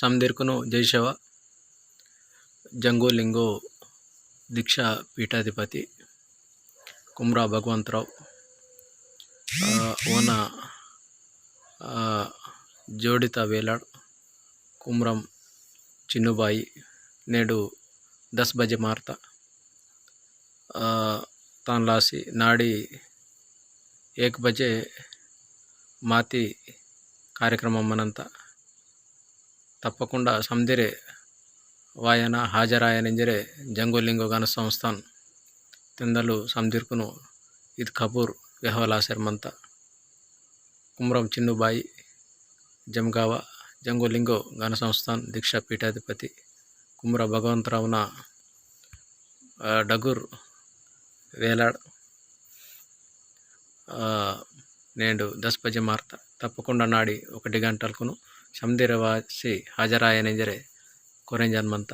సందీర్కును जय జంగో లింగో దీక్ష పీఠాధిపతి కుమ్రా భగవంతరావు ఓన జోడిత వేలాడ్ కుమ్రం చిన్నుబాయి నేడు దస్ బజె మార్త తాన్లాసి నాడి ఏక్ బజే మాతి కార్యక్రమం మనంతా తప్పకుండా సందిరే వాయన హాజరాయనంజరే జంగులింగో గణ సంస్థాన్. తిందలు సందిర్కును ఇది కపూర్ వ్యవలాసర్మంత కుమ్రం చిన్నుబాయి జమగావ జంగులింగో గణ సంస్థాన్ దీక్షా పీఠాధిపతి కుమ్ర భగవంతరావున డగుర్ వేలాడ్ ఆ, నేడు దస్ మార్త తప్పకుండా నాడి ఒకటి గంటలకును ಶಮ್ದಿರವಾಸಿ ಹಾಜರಾಯನೆಂದರೆ ಕೊರೆಂಜನ್ಮಂತ